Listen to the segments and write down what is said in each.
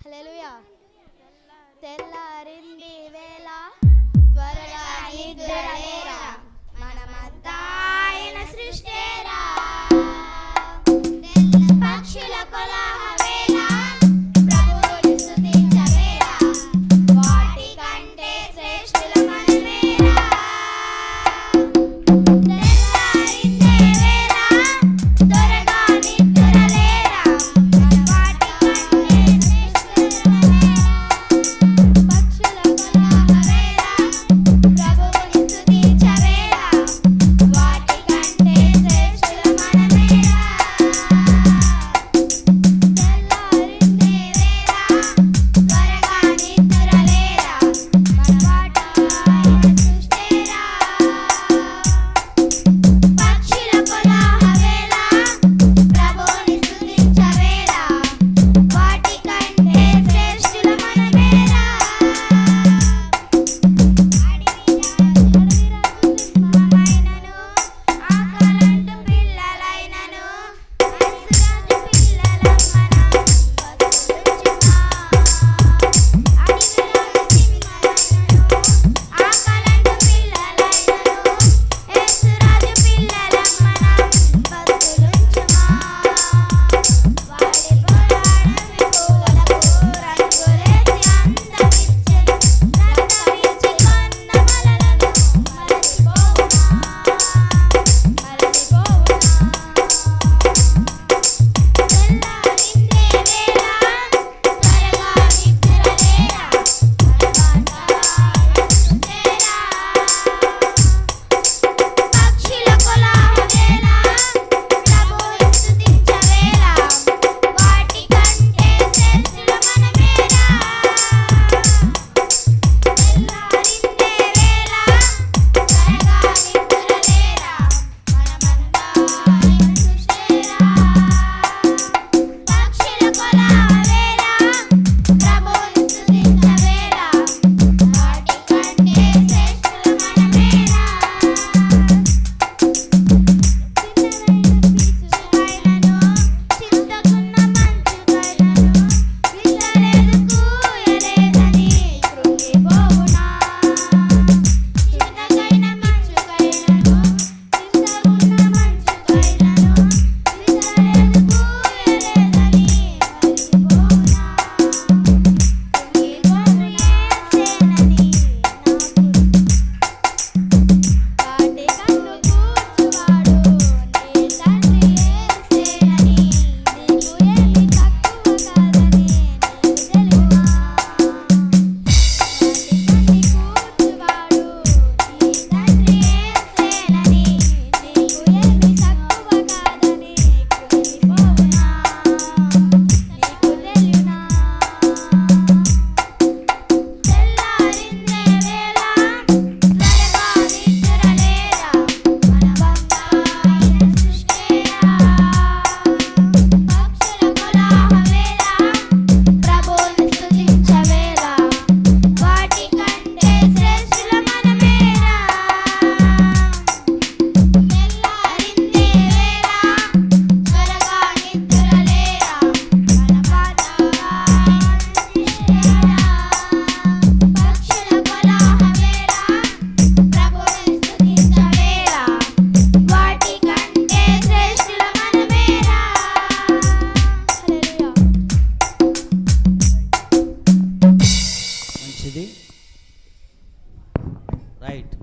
Hello తెల్ల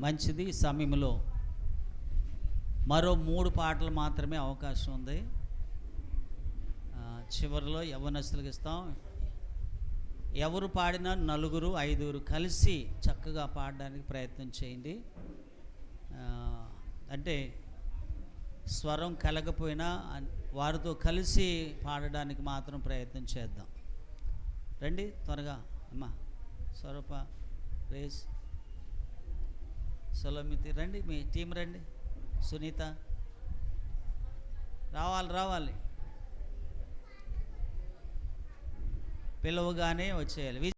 మంచిది సమయంలో. మరో మూడు పాటలు మాత్రమే అవకాశం ఉంది. చివరిలో యవనస్తులకు ఇస్తాం. ఎవరు పాడినా నలుగురు ఐదుగురు కలిసి చక్కగా పాడడానికి ప్రయత్నం చేయండి. అంటే స్వరం కలగపోయినా వారితో కలిసి పాడడానికి మాత్రం ప్రయత్నం చేద్దాం. రండి త్వరగా. అమ్మా స్వరూప రేస్ సులమితి రండి మీ టీం రండి. సునీత. రావాలి రావాలి. పిలవగానే వచ్చేయాలి.